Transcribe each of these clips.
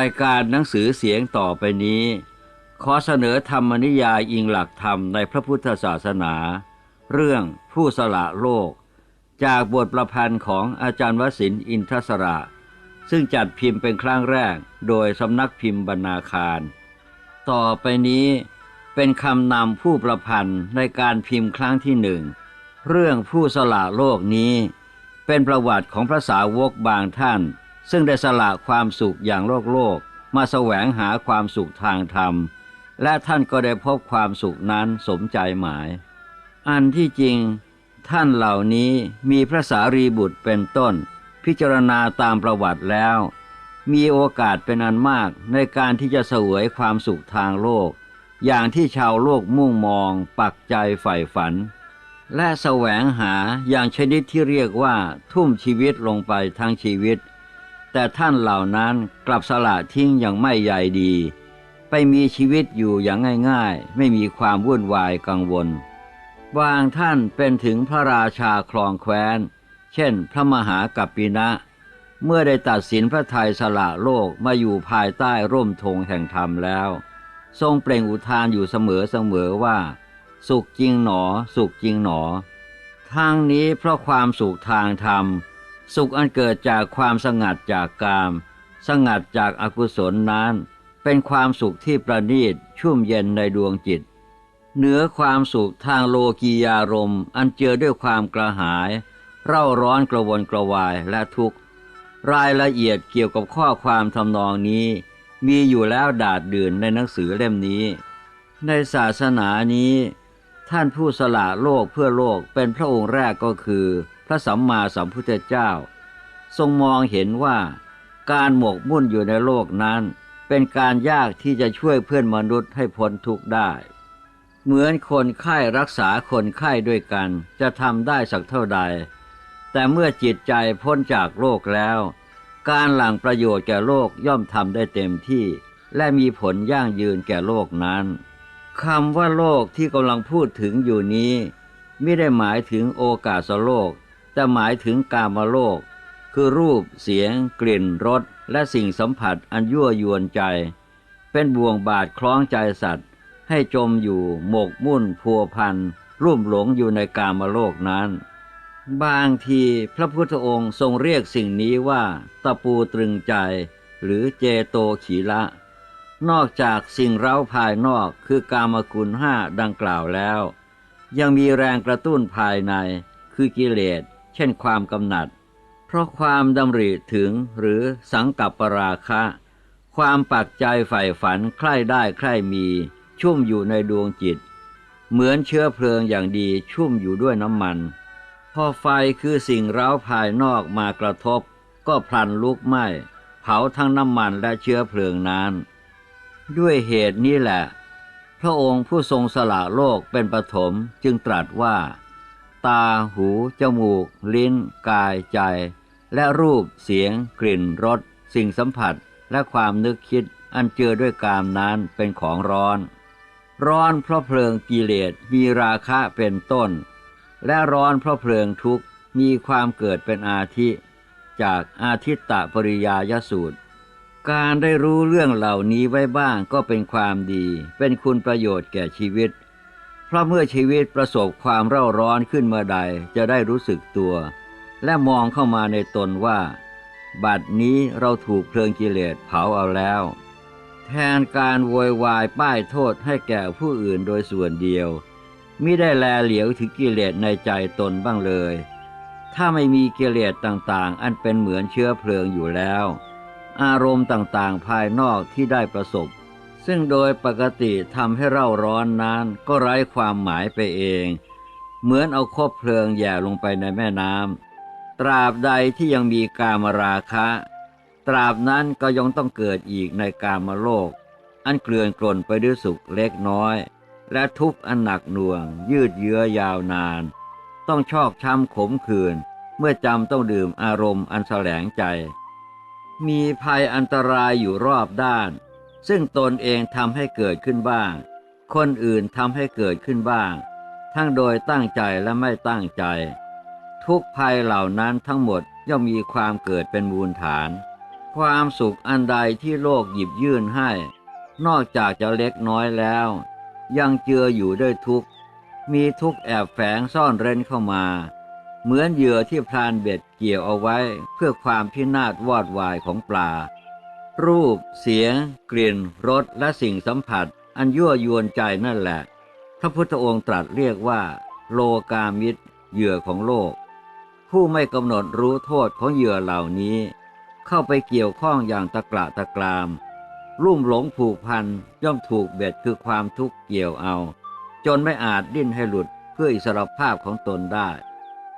ายการหนังสือเสียงต่อไปนี้ ขอเสนอธรรมนิยายอิงหลักธรรมในพระพุทธศาสนา เรื่องผู้สละโลก จากบทประพันธ์ของอาจารย์วสินอินทศระ ซึ่งจัดพิมพ์เป็นครั้งแรกโดยสำนักพิมพ์บรรณาคาร ต่อไปนี้เป็นคำนำผู้ประพันธ์ในการพิมพ์ครั้งที่หนึ่งเรื่องผู้สละโลกนี้ เป็นประวัติของพระสาวกบางท่าน ซึ่งได้สละความสุขอย่างโลกโลก มาแสวงหาความสุขทางธรรม และท่านก็ได้พบความสุขนั้นสมใจหมาย อันที่จริง ท่านเหล่านี้มีพระสารีบุตรเป็นต้น พิจารณาตามประวัติแล้ว มีโอกาสเป็นอันมากในการที่จะเสวยความสุขทางโลก อย่างที่ชาวโลกมุ่งมอง ปักใจใฝ่ฝัน และแสวงหาอย่างชนิดที่เรียกว่าทุ่มชีวิตลงไปทั้งชีวิต แต่ท่านเหล่านั้นกลับสละทิ้งอย่างไม่ใยดี ไปมีชีวิตอยู่อย่างง่ายๆ ไม่มีความวุ่นวายกังวล บางท่านเป็นถึงพระราชาคลองแคว้น เช่น พระมหากัปปินะ เมื่อได้ตัดสินพระทัยสละโลกมาอยู่ภายใต้ร่มธงแห่งธรรมแล้ว ทรงเปล่งอุทานอยู่เสมอๆว่า สุขจริงหนอ สุขจริงหนอ ทางนี้เพราะความสุขทางธรรม สุขอันเกิดจากความสงัดจากกาม สงัดจากอากุศลนั้น เป็นความสุขที่ประณีตชุ่มเย็นในดวงจิต เหนือความสุขทางโลกียารมณ์อันเจือด้วยความกระหาย เร่าร้อนกระวนกระวายและทุกข์ รายละเอียดเกี่ยวกับข้อความทำนองนี้ มีอยู่แล้วดาดดื่นในหนังสือเล่มนี้ ในศาสนานี้ ท่านผู้สละโลกเพื่อโลกเป็นพระองค์แรกก็คือ พระสัมมาสัมพุทธเจ้า ทรงมองเห็นว่าการหมกมุ่นอยู่ในโลกนั้น เป็นการยากที่จะช่วยเพื่อนมนุษย์ให้พ้นทุกข์ได้ เหมือนคนไข้รักษาคนไข้ด้วยกันจะทำได้สักเท่าใด แต่เมื่อจิตใจพ้นจากโลกแล้ว การหลั่งประโยชน์แก่โลกย่อมทำได้เต็มที่ และมีผลยั่งยืนแก่โลกนั้นคำว่าโลกที่กำลังพูดถึงอยู่นี้ ไม่ได้หมายถึงโอกาสโลก แต่หมายถึงกามโลก คือรูปเสียง กลิ่นรสและสิ่งสัมผัสอันยั่วยวนใจ เป็นบ่วงบาดคล้องใจสัตว์ ให้จมอยู่หมกมุ่นพัวพันรุ่มหลงอยู่ในกามโลกนั้น บางทีพระพุทธองค์ทรงเรียกสิ่งนี้ว่า ตะปูตรึงใจ หรือเจโตขีละ นอกจากสิ่งเร้าภายนอกคือกามกุลห้าดังกล่าวแล้ว ยังมีแรงกระตุ้นภายในคือกิเลส ช่นความกำหนัด เพราะความดำริถึงหรือสังกับปราคะ ความปักใจใฝ่ฝันใคร่ได้ใคร่มี ชุ่มอยู่ในดวงจิต เหมือนเชื้อเพลิงอย่างดีชุ่มอยู่ด้วยน้ำมัน พอไฟคือสิ่งเร้าภายนอกมากระทบ ก็พลันลุกไหม้เผาทั้งน้ำมันและเชื้อเพลิงนั้น ด้วยเหตุนี้แหละ พระองค์ผู้ทรงสละโลกเป็นปฐมจึงตรัสว่า ตาหู จมูก ลิ้น กายใจ และรูปเสียง กลิ่นรส สิ่งสัมผัสและความนึกคิดอันเจือด้วยกามนั้นเป็นของร้อน ร้อนเพราะเพลิงกิเลสมีราคะเป็นต้น และร้อนเพราะเพลิงทุกข์มีความเกิดเป็นอาทิ จากอาทิตตปริยายสูตร การได้รู้เรื่องเหล่านี้ไว้บ้างก็เป็นความดี เป็นคุณประโยชน์แก่ชีวิต เพราะเมื่อชีวิตประสบความเร่าร้อนขึ้นเมื่อใดจะได้รู้สึกตัว และมองเข้ามาในตนว่า บัดนี้เราถูกเพลิงกิเลสเผาเอาแล้ว แทนการโวยวายป้ายโทษให้แก่ผู้อื่นโดยส่วนเดียวมิได้แลเหลียวถึงกิเลสในใจตนบ้างเลย ถ้าไม่มีกิเลสต่างๆ อันเป็นเหมือนเชื้อเพลิงอยู่แล้ว อารมณ์ต่างๆ ภายนอกที่ได้ประสบ ซึ่งโดยปกติทำให้เร่าร้อนนั้นก็ไร้ความหมายไปเอง เหมือนเอาคบเพลิงแย่ลงไปในแม่น้ำตราบใดที่ยังมีกามราคะ ตราบนั้นก็ยังต้องเกิดอีกในกามโลก อันเกลื่อนกล่นไปด้วยสุขเล็กน้อย และทุกข์อันหนักหน่วง ยืดเยื้อยาวนาน ต้องชอกช้ำขมขื่นเมื่อจำต้องดื่มอารมณ์อันแสลงใจ มีภัยอันตรายอยู่รอบด้าน ซึ่งตนเองทำให้เกิดขึ้นบ้าง คนอื่นทำให้เกิดขึ้นบ้าง ทั้งโดยตั้งใจและไม่ตั้งใจ ทุกภัยเหล่านั้นทั้งหมดย่อมมีความเกิดเป็นมูลฐาน ความสุขอันใดที่โลกหยิบยื่นให้ นอกจากจะเล็กน้อยแล้ว ยังเจืออยู่ด้วยทุกข์ มีทุกข์แอบแฝงซ่อนเร้นเข้ามา เหมือนเหยื่อที่พรานเบ็ดเกี่ยวเอาไว้เพื่อความพินาศวอดวายของปลา รูป เสียง กลิ่น รส และสิ่งสัมผัส อันยั่วยวนใจนั่นแหละ พระพุทธองค์ตรัสเรียกว่า โลกามิตร เหยื่อของโลก ผู้ไม่กำหนดรู้โทษของเหยื่อเหล่านี้ เข้าไปเกี่ยวข้องอย่างตะกระตะกราม รุ่มหลงผูกพันย่อมถูกเบ็ดคือความทุกข์เกี่ยวเอา จนไม่อาจดิ้นให้หลุดเพื่ออิสรภาพของตนได้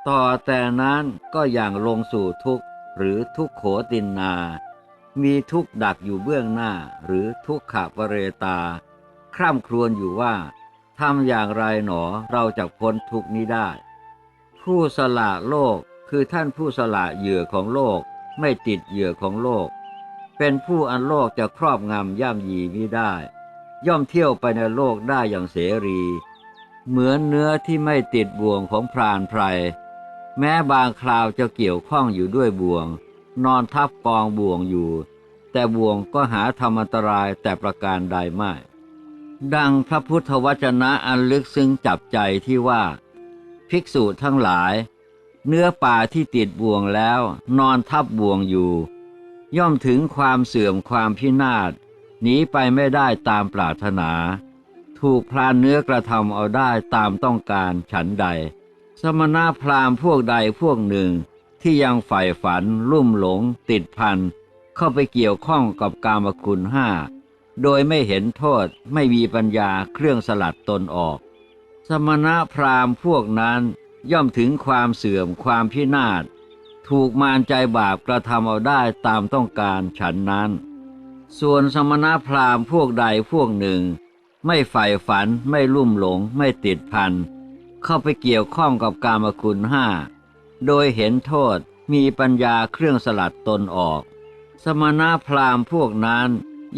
ต่อแต่นั้นก็อย่างลงสู่ทุกข์หรือทุกขโขตินนา มีทุกข์ดักอยู่เบื้องหน้าหรือทุกขปเรตา คร่ำครวญอยู่ว่าทำอย่างไรหนอเราจะพ้นทุกนี้ได้ ผู้สละโลกคือท่านผู้สละเหยื่อของโลกไม่ติดเหยื่อของโลก เป็นผู้อันโลกจะครอบงำย่ำยีมิได้ ย่อมเที่ยวไปในโลกได้อย่างเสรี เหมือนเนื้อที่ไม่ติดบ่วงของพรานไพรแม้บางคราวจะเกี่ยวข้องอยู่ด้วยบ่วง นอนทับกองบ่วงอยู่ แต่บ่วงก็หาธรรมอันตรายแต่ประการใดไม่ ดังพระพุทธวจนะอันลึกซึ้งจับใจที่ว่า ภิกษุทั้งหลาย เนื้อป่าที่ติดบ่วงแล้ว นอนทับบ่วงอยู่ ย่อมถึงความเสื่อมความพินาศหนีไปไม่ได้ตามปรารถนา ถูกพรานเนื้อกระทำเอาได้ตามต้องการฉันใด สมณะพราหมณ์พวกใดพวกหนึ่ง ที่ยังใฝ่ฝันลุ่มหลง ติดพัน เข้าไปเกี่ยวข้องกับกามคุณห้าโดยไม่เห็นโทษไม่มีปัญญาเครื่องสลัดตนออก สมณะพราหมณ์พวกนั้นย่อมถึงความเสื่อมความพินาศ ถูกมารใจบาปกระทำเอาได้ตามต้องการฉันนั้น ส่วนสมณะพราหมณ์พวกใดพวกหนึ่ง ไม่ใฝ่ฝันไม่ลุ่มหลง ไม่ติดพัน เข้าไปเกี่ยวข้องกับกามคุณห้า โดยเห็นโทษมีปัญญาเครื่องสลัดตนออก สมณพราหมณ์พวกนั้น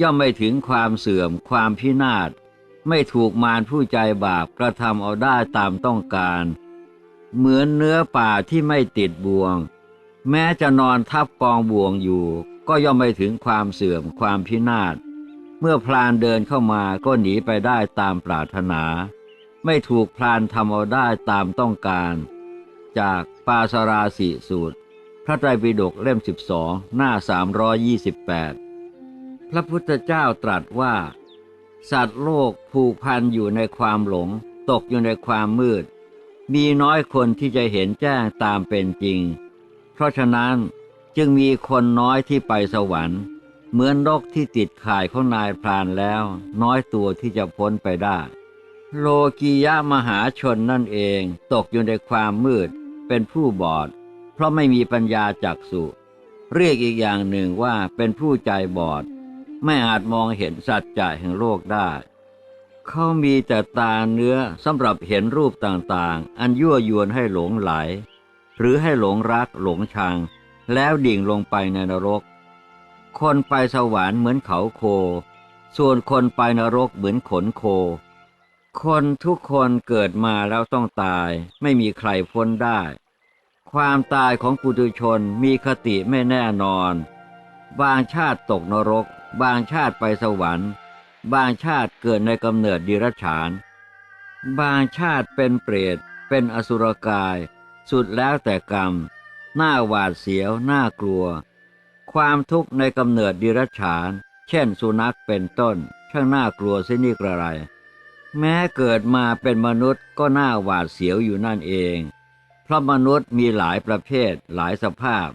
ย่อมไม่ถึงความเสื่อมความพินาศ ไม่ถูกมารผู้ใจบาปกระทำเอาได้ตามต้องการ เหมือนเนื้อป่าที่ไม่ติดบ่วง แม้จะนอนทับกองบ่วงอยู่ ก็ย่อมไม่ถึงความเสื่อมความพินาศ เมื่อพลานเดินเข้ามาก็หนีไปได้ตามปรารถนา ไม่ถูกพลานทำเอาได้ตามต้องการ จากปาสราสีสูตร พระไตรปิฎกเล่ม 12 หน้า 328 พระพุทธเจ้าตรัสว่า สัตว์โลกผูกพันอยู่ในความหลง ตกอยู่ในความมืด มีน้อยคนที่จะเห็นแจ้งตามเป็นจริง เพราะฉะนั้นจึงมีคนน้อยที่ไปสวรรค์ เหมือนนกที่ติดข่ายของนายพรานแล้ว น้อยตัวที่จะพ้นไปได้ โลกียะมหาชนนั่นเองตกอยู่ในความมืด เป็นผู้บอด เพราะไม่มีปัญญาจักสุเรียกอีกอย่างหนึ่งว่าเป็นผู้ใจบอด ไม่อาจมองเห็นสัจจะแห่งโลกได้ เขามีแต่ตาเนื้อสำหรับเห็นรูปต่างๆ อันยั่วยวนให้หลงไหล หรือให้หลงรักหลงชัง แล้วดิ่งลงไปในนรก คนไปสวรรค์เหมือนเขาโค ส่วนคนไปนรกเหมือนขนโค คนทุกคนเกิดมาแล้วต้องตาย ไม่มีใครพ้นได้ ความตายของปุถุชนมีคติไม่แน่นอน บางชาติตกนรก บางชาติไปสวรรค์ บางชาติเกิดในกำเนิดดิรัจฉาน บางชาติเป็นเปรต เป็นอสุรกาย สุดแล้วแต่กรรม หน้าหวาดเสียว น่ากลัว ความทุกข์ในกำเนิดดิรัจฉาน เช่นสุนัขเป็นต้น ช่างน่ากลัวเสินี่กระไร แม้เกิดมาเป็นมนุษย์ก็น่าหวาดเสียวอยู่นั่นเอง เพราะมนุษย์มีหลายประเภทหลายสภาพ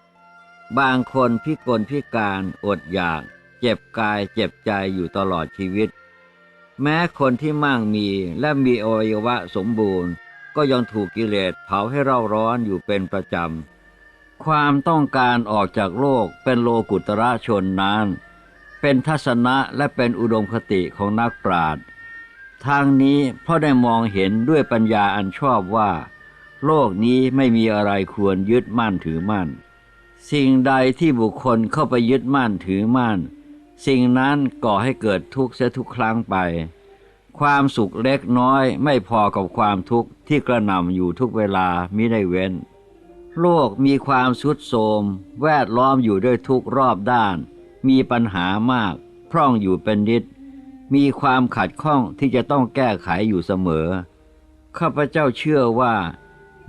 บางคนพิกลพิการอดอยาก เจ็บกายเจ็บใจอยู่ตลอดชีวิต แม้คนที่มั่งมีและมีอวัยวะสมบูรณ์ ก็ยังถูกกิเลสเผาให้เร่าร้อนอยู่เป็นประจำ ความต้องการออกจากโลกเป็นโลกุตระชนนั้น เป็นทัศนะและเป็นอุดมคติของนักปราชญ์ ทางนี้พราะได้มองเห็นด้วยปัญญาอันชอบว่า โลกนี้ไม่มีอะไรควรยึดมั่นถือมั่น สิ่งใดที่บุคคลเข้าไปยึดมั่นถือมั่น สิ่งนั้นก่อให้เกิดทุกข์เสียทุกครั้งไป ความสุขเล็กน้อยไม่พอกับความทุกข์ที่กระหน่ำอยู่ทุกเวลามิได้เว้น โลกมีความสุดโทมแวดล้อมอยู่ด้วยทุกรอบด้าน มีปัญหามาก พร่องอยู่เป็นนิด มีความขัดข้องที่จะต้องแก้ไขอยู่เสมอ ข้าพเจ้าเชื่อว่า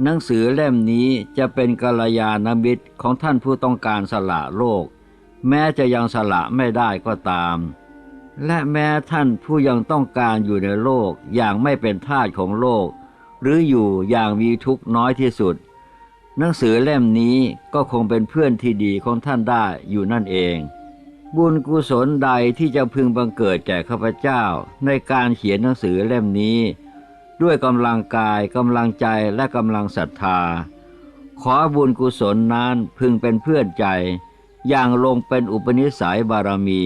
หนังสือเล่มนี้จะเป็นกัลยาณมิตรของท่านผู้ต้องการสละโลก แม้จะยังสละไม่ได้ก็ตาม และแม้ท่านผู้ยังต้องการอยู่ในโลกอย่างไม่เป็นทาสของโลก หรืออยู่อย่างมีทุกข์น้อยที่สุด หนังสือเล่มนี้ก็คงเป็นเพื่อนที่ดีของท่านได้อยู่นั่นเอง บุญกุศลใดที่จะพึงบังเกิดแก่ข้าพเจ้า ในการเขียนหนังสือเล่มนี้ ด้วยกำลังกายกำลังใจและกำลังศรัทธา ขอบุญกุศลนั้นพึงเป็นเพื่อนใจ อย่างลงเป็นอุปนิสัยบารมี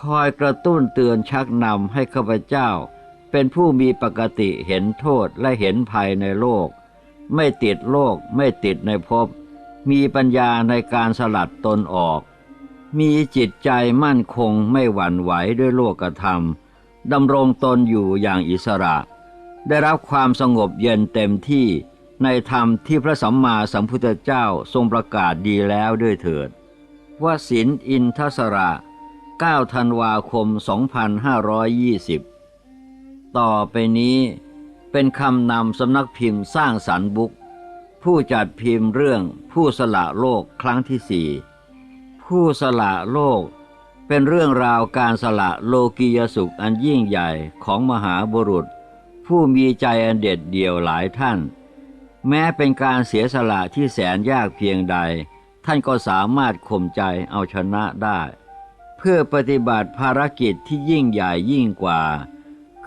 คอยกระตุ้นเตือนชักนำให้ข้าพเจ้า เป็นผู้มีปกติเห็นโทษและเห็นภัยในโลก ไม่ติดโลกไม่ติดในภพมีปัญญาในการสลัดตนออก มีจิตใจมั่นคงไม่หวั่นไหวด้วยโลกธรรมดำรงตนอยู่อย่างอิสระ ได้รับความสงบเย็นเต็มที่ในธรรมที่พระสัมมาสัมพุทธเจ้าทรงประกาศดีแล้วด้วยเถิด ว่าสินอินทสระ 9 ธันวาคม 2520 ต่อไปนี้เป็นคำนำสำนักพิมพ์สร้างสรรค์บุ๊กผู้จัดพิมพ์เรื่องผู้สละโลกครั้งที่สี่ ผู้สละโลก เป็นเรื่องราวการสละโลกียสุขอันยิ่งใหญ่ของมหาบุรุษ ผู้มีใจอันเด็ดเดี่ยวหลายท่าน แม้เป็นการเสียสละที่แสนยากเพียงใด ท่านก็สามารถข่มใจเอาชนะได้ เพื่อปฏิบัติภารกิจที่ยิ่งใหญ่ยิ่งกว่า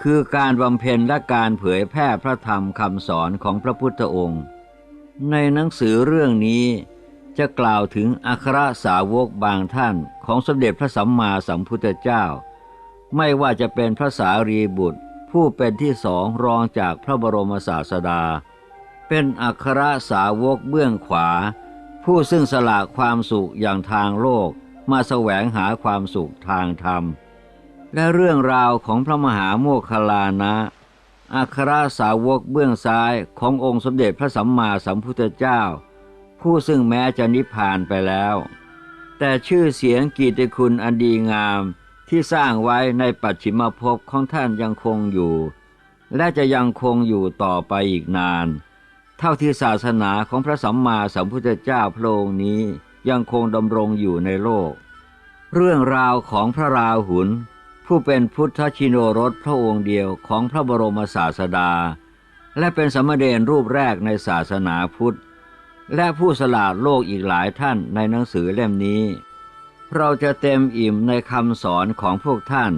คือการบำเพ็ญและการเผยแพร่พระธรรมคำสอนของพระพุทธองค์ ในหนังสือเรื่องนี้ จะกล่าวถึงอัครสาวกบางท่านของสมเด็จพระสัมมาสัมพุทธเจ้า ไม่ว่าจะเป็นพระสารีบุตร ผู้เป็นที่สองรองจากพระบรมศาสดา เป็นอัครสาวกเบื้องขวา ผู้ซึ่งสละความสุขอย่างทางโลกมาแสวงหาความสุขทางธรรม และเรื่องราวของพระมหาโมคคลลานะอัครสาวกเบื้องซ้ายขององค์สมเด็จพระสัมมาสัมพุทธเจ้า ผู้ซึ่งแม้จะนิพพานไปแล้ว แต่ชื่อเสียงกียรติคุณอันดีงามที่สร้างไว้ในปัจฉิมภพของท่านยังคงอยู่ และจะยังคงอยู่ต่อไปอีกนาน เท่าที่ศาสนาของพระสัมมาสัมพุทธเจ้าพระองค์นี้ยังคงดำรงอยู่ในโลก เรื่องราวของพระราหุลผู้เป็นพุทธชิโนรสพระองค์เดียวของพระบรมศาสดา และเป็นสมณเณรรูปแรกในศาสนาพุทธ และผู้สละโลกอีกหลายท่านในหนังสือเล่มนี้ เราจะเต็มอิ่มในคำสอนของพวกท่าน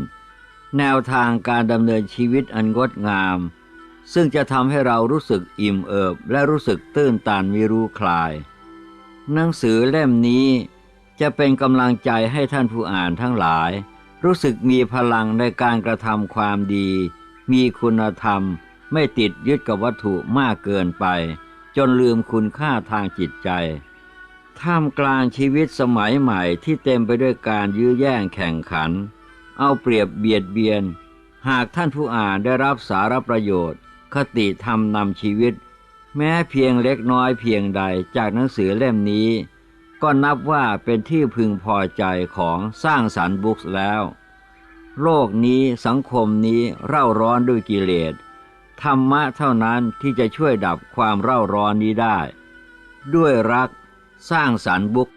แนวทางการดำเนินชีวิตอันงดงาม ซึ่งจะทำให้เรารู้สึกอิ่มเอิบและรู้สึกตื้นตันมีรู้คลาย หนังสือเล่มนี้จะเป็นกำลังใจให้ท่านผู้อ่านทั้งหลาย รู้สึกมีพลังในการกระทำความดี มีคุณธรรม ไม่ติดยึดกับวัตถุมากเกินไป จนลืมคุณค่าทางจิตใจ ท่ามกลางชีวิตสมัยใหม่ที่เต็มไปด้วยการยื้อแย่งแข่งขัน เอาเปรียบเบียดเบียน หากท่านผู้อ่านได้รับสารประโยชน์ คติธรรมนำชีวิต แม้เพียงเล็กน้อยเพียงใดจากหนังสือเล่มนี้ ก็นับว่าเป็นที่พึงพอใจของสร้างสรรค์บุ๊กแล้ว โลกนี้สังคมนี้เร่าร้อนด้วยกิเลส ธรรมะเท่านั้นที่จะช่วยดับความเร่าร้อนนี้ได้ ด้วยรักสร้างสรรค์บุค